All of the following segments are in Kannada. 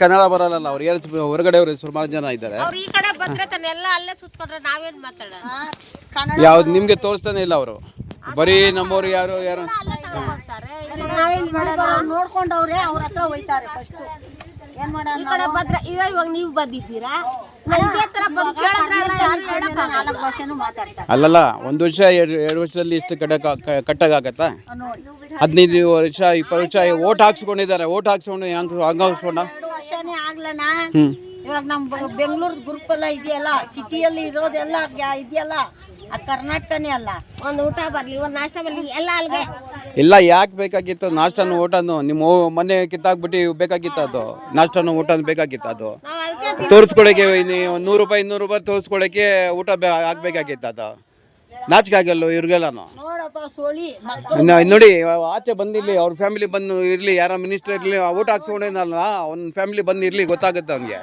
ಕನ್ನಡ ಬರಲ್ಲ ಅವ್ರು? ಏನು ಹೊರಗಡೆ ಅವರು ಸುಮಾರು ಜನ ಇದ್ದಾರೆ. ಅವ್ರು ಈ ಕಡೆ ಬಂದ್ರೆ ತಾನೆಲ್ಲ ಅಲ್ಲೇ ಸುತ್ಕೊಂಡ್ರೆ ನಾವೇನ್ ಮಾತಾಡೋಣ ಕನ್ನಡ ಯಾವ್ದು ನಿಮಗೆ ತೋರಿಸ್ತಾನೆ ಇಲ್ಲ ಅವರು. ಬರೀ ನಮ್ಮವ್ರು ಯಾರು ಯಾರು. ನಾವೇನ್ ಮಾಡೋದು ಅವ್ರು ನೋಡ್ಕೊಂಡವ್ರೆ ಅವ್ರ ಹತ್ರ ಹೋಯ್ತಾರೆ ಫಸ್ಟ್ ಏನ್ ಮಾಡೋಣ ಈ ಕಡೆ ಬಂದ್ರೆ ಈಗ ಇವಾಗ ನೀವು ಬಂದಿದ್ದೀರಾ? ಇದೇ ತರ ಬಂದು ಕೇಳಿದ್ರಲ್ಲ ಯಾರು ಹೇಳಕ್ಕಾಗಲ್ಲ. ನಾಲ್ಕು ಭಾಷೆನೂ ಮಾತಾಡ್ತಾರೆ. ಅಲ್ಲಲ್ಲ ಒಂದು ವರ್ಷ ಎರಡು ಎರಡು ವರ್ಷದಲ್ಲಿ ಇಷ್ಟು ಕಟ್ಟಕ ಕಟ್ಟಾಗತ್ತಾ ನೋಡಿ. ಹದಿನೈದು ವರ್ಷ ಇಪ್ಪತ್ತು ವರ್ಷ ಓಟ್ ಹಾಕ್ಸ್ಕೊಂಡಿದ್ದಾರೆ ಓಟ್ ಹಾಕ್ಸ್ಕೊಂಡು ಹಂಗ ಹಂಗ ಹಾಕ್ಸ್ಕೊಂಡ? ವರ್ಷನೇ ಆಗ್ಲಣ್ಣ. ಇವಾಗ ನಮ್ ಬೆಂಗಳೂರು ಗ್ರೂಪ್ ಎಲ್ಲ ಇದೆಯಲ್ಲ ಸಿಟಿಯಲ್ಲಿ ಇರೋದೆಲ್ಲ ಇದೆಯಲ್ಲ ಅದು ಕರ್ನಾಟಕನೇ ಅಲ್ಲ. ಒಂದು ಊಟ ಬರ್ಲಿ ಒಂದು ನಾಷ್ಟ ಬರ್ಲಿ ಎಲ್ಲ ಅಲ್ಲಿಗೆ ಇಲ್ಲ ಯಾಕೆ ಬೇಕಾಗಿತ್ತು ನಾಷ್ಟನು ಊಟನು? ನಿಮ್ಮ ಮನೆ ಕಿತ್ತಾಕ್ಬಿಟ್ಟು ಬೇಕಾಗಿತ್ತು ಅದು. ನಾಷ್ಟನು ಊಟನು ಬೇಕಾಗಿತ್ತು ಅದು. ತೋರಿಸ್ಕೊಳಕ್ಕೆ ನೀವು ನೂರು ರೂಪಾಯಿ ಇನ್ನೂರು ರೂಪಾಯಿ ತೋರಿಸ್ಕೊಳಕ್ಕೆ ಊಟ ಬೇ ಆಗ್ಬೇಕಾಗಿತ್ತು ಅದು. ನಾಚಿಕೆ ಆಗಲ್ಲ ಇವ್ರಿಗೆಲ್ಲನು? ನೋಡಪ್ಪ ಸೋಳಿ ನೋಡಿ ಆಚೆ ಬಂದಿರ್ಲಿ ಅವ್ರ ಫ್ಯಾಮಿಲಿ ಬಂದು ಇರ್ಲಿ ಯಾರ ಮಿನಿಸ್ಟರ್ ಇರ್ಲಿ ಊಟ ಹಾಕ್ಸ್ಕೊಂಡೇನಲ್ಲ ಅವ್ನ ಫ್ಯಾಮಿಲಿ ಬಂದು ಇರ್ಲಿ ಗೊತ್ತಾಗುತ್ತೆ ಅವ್ನಿಗೆ.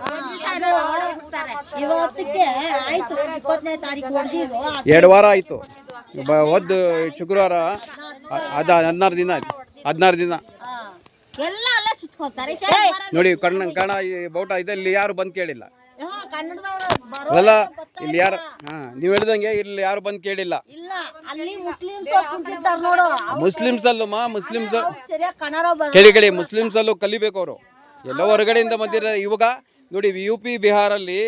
ಇವತ್ತಕ್ಕೆ ಇವತ್ತಿಗೆ ಆಯ್ತು ಇಪ್ಪತ್ತನೇ ತಾರೀಕು ಹೊಡೆದಿದ್ದು ಎರಡು ವಾರ ಆಯಿತು. ಒದ್ದು ಶುಕ್ರವಾರ ಅದ ಹದಿನಾರು ದಿನ ಆಯ್ತು. ಹದಿನಾರು ದಿನ. ಎಲ್ಲ ಅಲ್ಲೇ ಸುತ್ಕೊಳ್ತಾರೆ. ನೋಡಿ ಕಣ್ಣ ಕಣ ಈ ಬೌಟ ಇದಲ್ಲಿ ಯಾರು ಬಂದು ಕೇಳಿಲ್ಲ. ಅಲ್ಲ ಇಲ್ಲಿ ಯಾರು ಹಾಂ ನೀವು ಹೇಳ್ದಂಗೆ ಇಲ್ಲಿ ಯಾರು ಬಂದು ಕೇಳಿಲ್ಲ. ಇಲ್ಲ ಅಲ್ಲಿ ಮುಸ್ಲಿಮ್ಸ್ ಕುಂತಿದ್ದಾರೆ ನೋಡು. ಮುಸ್ಲಿಮ್ಸ್ ಅಲ್ಲಮ್ಮ ಮುಸ್ಲಿಮ್ಸ್ ಸರಿಯಾಗಿ ಕನ್ನಡ ಬರ ಕೇಳಿ ಕೇಳಿ ಮುಸ್ಲಿಮ್ಸ್ ಅಲ್ಲೂ ಕಲಿಬೇಕು ಅವರು. ಎಲ್ಲ ಹೊರಗಡೆಯಿಂದ ಬಂದಿರೋ ಇವಾಗ ನೋಡಿ ಯು ಪಿ ಬಿಹಾರಲ್ಲಿ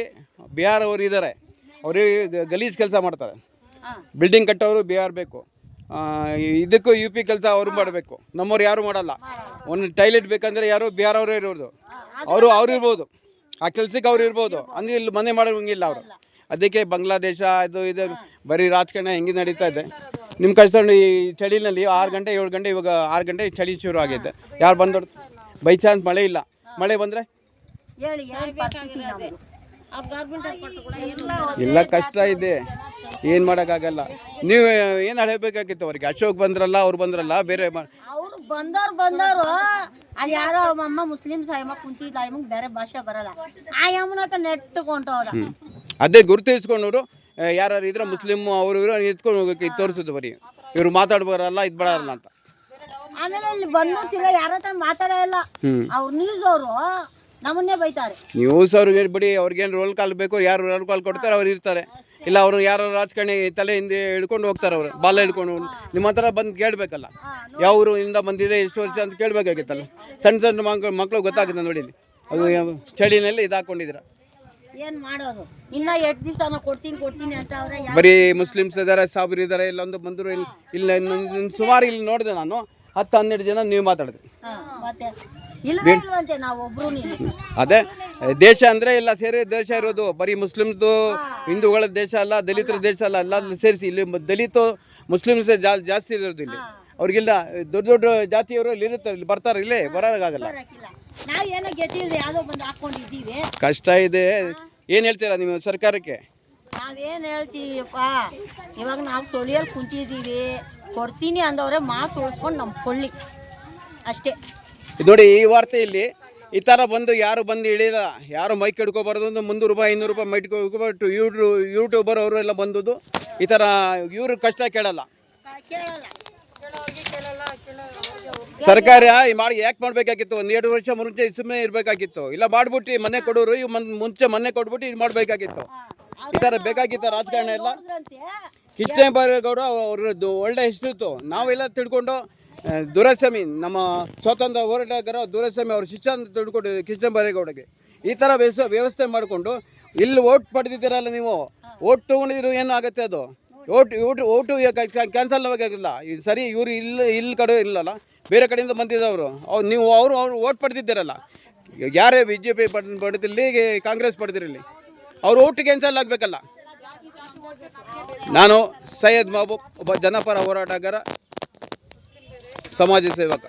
ಬಿಹಾರ್ ಅವರು ಇದ್ದಾರೆ ಅವರು ಗಲೀಜ್ ಕೆಲಸ ಮಾಡ್ತಾರೆ. ಬಿಲ್ಡಿಂಗ್ ಕಟ್ಟೋರು ಬಿಹಾರ್ ಬೇಕು. ಆ, ಇದಕ್ಕೂ ಯು ಪಿ ಕೆಲಸ ಅವರು ಮಾಡಬೇಕು. ನಮ್ಮವ್ರು ಯಾರು ಮಾಡಲ್ಲ. ಒಂದು ಟಾಯ್ಲೆಟ್ ಬೇಕಂದ್ರೆ ಯಾರು ಬಿಹಾರ್ ಅವರೇ ಇರೋದು ಅವರು ಅವ್ರು ಇರ್ಬೋದು. ಆ ಕೆಲ್ಸಕ್ಕೆ ಅವ್ರು ಇರ್ಬೋದು. ಅಂದ್ರೆ ಇಲ್ಲಿ ಮನೆ ಮಾಡೋಂಗಿಲ್ಲ ಅವರು. ಅದಕ್ಕೆ ಬಾಂಗ್ಲಾದೇಶ ಇದು ಇದು ಬರೀ ರಾಜಕಾರಣ ಹೆಂಗೆ ನಡೀತಾ ಇದೆ. ನಿಮ್ಮ ಕಷ್ಟ ಈ ಚಳಿನಲ್ಲಿ ಆರು ಗಂಟೆ ಏಳು ಗಂಟೆ ಇವಾಗ ಆರು ಗಂಟೆ ಚಳಿ ಶುರು ಆಗೈತೆ ಯಾರು ಬಂದೋಡು ಬೈ ಚಾನ್ಸ್ ಮಳೆ ಇಲ್ಲ. ಮಳೆ ಬಂದರೆ? ಎಲ್ಲ ಇಲ್ಲ ಕಷ್ಟ ಇದೆ. ಏನು ಮಾಡೋಕ್ಕಾಗಲ್ಲ. ನೀವು ಏನು ಹೇಳಬೇಕಾಗಿತ್ತು ಅವ್ರಿಗೆ? ಅಶೋಕ್ ಬಂದ್ರಲ್ಲ ಅವ್ರು ಬಂದ್ರಲ್ಲ ಬೇರೆ ಬಂದವ್ರು ಬಂದವರು ಅಲ್ಲಿ ಯಾರೋ ಅಮ್ಮ ಮುಸ್ಲಿಮ್ಸ್ ಕುಂತಿ ತಾಯಿ ಅಯ್ಯಮ್ಮಗೆ ಬೇರೆ ಭಾಷೆ ಬರಲ್ಲ. ಆ ಯಮ್ಮನ ಹತ್ರ ನೆಟ್ಟುಕೊಂಡು ಹೋದ. ಅದೇ ಗುರುತಿಸ್ಕೊಂಡವರು ಯಾರು ಇದ್ರೆ ಮುಸ್ಲಿಮ್ ಅವರು ಇವರು ಎತ್ಕೊಂಡು ಹೋಗೋಕೆ ತೋರಿಸೋದು ಬರೀ. ಇವ್ರು ಮಾತಾಡ್ಬಾರಲ್ಲ ಇದ್ ಬರಲ್ಲ ಅಂತ. ಆಮೇಲೆ ಇಲ್ಲಿ ಬಂದು ತಿಳ ಯಾರ ಹತ್ರ ಮಾತಾಡಲ್ಲ ಅವ್ರ ಅವ್ರು ನ್ಯೂಸ್ ಅವರು ನಮ್ಮನ್ನೇ ಬೈತಾರೆ. ನ್ಯೂಸ್ ಅವ್ರಿಗೆ ಬಿಡಿ ಅವ್ರಿಗೇನು ರೋಲ್ ಕಾಲ್ ಬೇಕು ಯಾರು ರೋಲ್ ಕಾಲ್ ಕೊಡ್ತಾರೆ ಅವ್ರು ಇರ್ತಾರೆ. ಇಲ್ಲ ಅವರು ಯಾರು ರಾಜಕಾರಣಿ ತಲೆ ಹಿಂದೆ ಹಿಡ್ಕೊಂಡು ಹೋಗ್ತಾರೆ ಅವರು ಬಾಲ ಹಿಡ್ಕೊಂಡು ನಿಮ್ಮ ಹತ್ರ ಬಂದು ಕೇಳಬೇಕಲ್ಲ? ಯಾವ ಇಂದ ಬಂದಿದೆ ಎಷ್ಟು ವರ್ಷ ಅಂತ ಕೇಳಬೇಕಾಗಿತ್ತಲ್ಲ? ಸಣ್ಣ ಸಣ್ಣ ಮಕ್ಳು ಮಕ್ಕಳು ಗೊತ್ತಾಗುತ್ತೆ ನೋಡಿ ಅದು ಚಳಿನಲ್ಲಿ ಇದು ಏನು ಮಾಡೋದು? ಇನ್ನ ಎಷ್ಟು ದಿವಸ ಕೊಡ್ತೀನಿ ಕೊಡ್ತೀನಿ ಅಂತ ಅವ್ರೆ ಬರೀ ಮುಸ್ಲಿಮ್ಸ್ ಇದ್ದಾರೆ ಸಾಬ್ರು ಇದ್ದಾರೆ ಇಲ್ಲೊಂದು ಬಂದರು ಇಲ್ಲಿ ಇಲ್ಲ ಸುಮಾರು ಇಲ್ಲಿ ನೋಡಿದೆ ನಾನು. ಹತ್ತು ಹನ್ನೆರಡು ಜನ ನೀವು ಮಾತಾಡಿದ್ರಿ. ಇಲ್ವಂತೆ ನಾವು ಒಬ್ರು ಅದೇ ದೇಶ ಅಂದ್ರೆ ಎಲ್ಲ ಸೇರಿ ದೇಶ ಇರೋದು. ಬರೀ ಮುಸ್ಲಿಮ್ದು ಹಿಂದೂಗಳ ದೇಶ ಅಲ್ಲ ದಲಿತರ ದೇಶ ಅಲ್ಲ ಎಲ್ಲ ಸೇರಿಸಿ. ಇಲ್ಲಿ ದಲಿತ ಮುಸ್ಲಿಮ್ಸ್ ಜಾಸ್ತಿ ಇರೋದು ಇಲ್ಲಿ. ಅವ್ರಿಗಿಲ್ಲ ದೊಡ್ಡ ದೊಡ್ಡ ಜಾತಿಯವರು ಇಲ್ಲಿ ಇರುತ್ತಾರೆ. ಇಲ್ಲಿ ಬರ್ತಾರೆ ಇಲ್ಲೇ ಬರೋಕ್ಕಾಗಲ್ಲ. ಯಾವ್ದೋ ಬಂದು ಹಾಕೊಂಡಿದ್ದೀವಿ. ಕಷ್ಟ ಇದೆ. ಏನು ಹೇಳ್ತೀರಾ ನೀವು ಸರ್ಕಾರಕ್ಕೆ? ನಾವೇನ್ ಹೇಳ್ತೀವಿಪ್ಪ? ಇವಾಗ ನಾವು ಸೊಳಿಯಲ್ಲಿ ಕುಂತಿದ್ದೀವಿ. ಕೊಡ್ತೀನಿ ಅಂದವ್ರೆ ಮಾತು ಉಳಿಸ್ಕೊಂಡು ನಮ್ಮ ಕೊಳ್ಳಿ ಅಷ್ಟೇ. ನೋಡಿ ಈ ವಾರ್ತೆಯಲ್ಲಿ ಈ ಥರ ಬಂದು ಯಾರು ಬಂದು ಇಳಿಲ್ಲ ಯಾರು ಮೈಕ್ ಹಿಡ್ಕೊಬಾರ್ದು ಒಂದು ಮುನ್ನೂರು ರೂಪಾಯಿ, ಐನೂರು ರೂಪಾಯಿ ಮೈಕ್ ಹಿಡ್ಕೊಬಿಟ್ಟು ಯೂಟ್ಯೂ ಯೂಟ್ಯೂಬರ್ ಅವರು ಎಲ್ಲ ಬಂದದ್ದು. ಈ ಥರ ಇವರು ಕಷ್ಟ ಕೇಳಲ್ಲ. ಸರ್ಕಾರ ಈ ಮಾಡಿ ಯಾಕೆ ಮಾಡಬೇಕಾಗಿತ್ತು? ಒಂದು ಎರಡು ವರ್ಷ ಮುಂಚೆ ಸುಮ್ಮನೆ ಇರಬೇಕಾಗಿತ್ತು. ಇಲ್ಲ ಮಾಡ್ಬಿಟ್ಟು ಮನೆ ಕೊಡೋರು, ಇವ್ ಮುಂಚೆ ಮನೆ ಕೊಟ್ಬಿಟ್ಟು ಇದು ಮಾಡಬೇಕಾಗಿತ್ತು. ಈ ಥರ ಬೇಕಾಗಿತ್ತು ರಾಜಕಾರಣ ಎಲ್ಲ. ಅದ್ರಂತೆ ಕೃಷ್ಣ ಬೈರೇಗೌಡ ಅವ್ರದ್ದು ಒಳ್ಳೆ ಹೆಸರಿತ್ತು. ನಾವೆಲ್ಲ ತಿಳ್ಕೊಂಡು ದುರಸ್ವಾಮಿ ನಮ್ಮ ಸ್ವಾತಂತ್ರ್ಯ ಹೋರಾಟಗಾರ ದುರಸ್ವಾಮಿ ಅವರು ಶಿಕ್ಷಣ ಅಂತ ತಿಳ್ಕೊಂಡು ಕೃಷ್ಣ ಬೈರೇಗೌಡಗೆ. ಈ ಥರ ವ್ಯವಸ್ಥೆ ವ್ಯವಸ್ಥೆ ಮಾಡಿಕೊಂಡು ಇಲ್ಲಿ ಓಟ್ ಪಡೆದಿದ್ದೀರಲ್ಲ ನೀವು? ಓಟ್ ತೊಗೊಂಡಿದ್ರು ಏನು ಆಗುತ್ತೆ ಅದು? ಓಟ್ ಓಟು ಓಟು ಕ್ಯಾನ್ಸಲ್ ಆಗಿಲ್ಲ. ಸರಿ ಇವರು ಇಲ್ಲಿ ಇಲ್ಲಿ ಕಡೆ ಇಲ್ಲಲ್ಲ, ಬೇರೆ ಕಡೆಯಿಂದ ಬಂದಿದ್ದವರು. ಅವ್ರು, ನೀವು ಅವರು ಅವರು ಓಟ್ ಪಡೆದಿದ್ದೀರಲ್ಲ. ಯಾರೇ ಬಿ ಜೆ ಪಿ ಪಡೆದಿರಲಿ ಕಾಂಗ್ರೆಸ್ ಪಡೆದಿರಲಿ ಅವ್ರು ಓಟ್ ಕ್ಯಾನ್ಸಲ್ ಆಗಬೇಕಲ್ಲ. ನಾನು ಸೈಯದ್ ಮಹಬೂಬ್, ಒಬ್ಬ ಜನಪರ ಹೋರಾಟಗಾರ. समाजसेवक.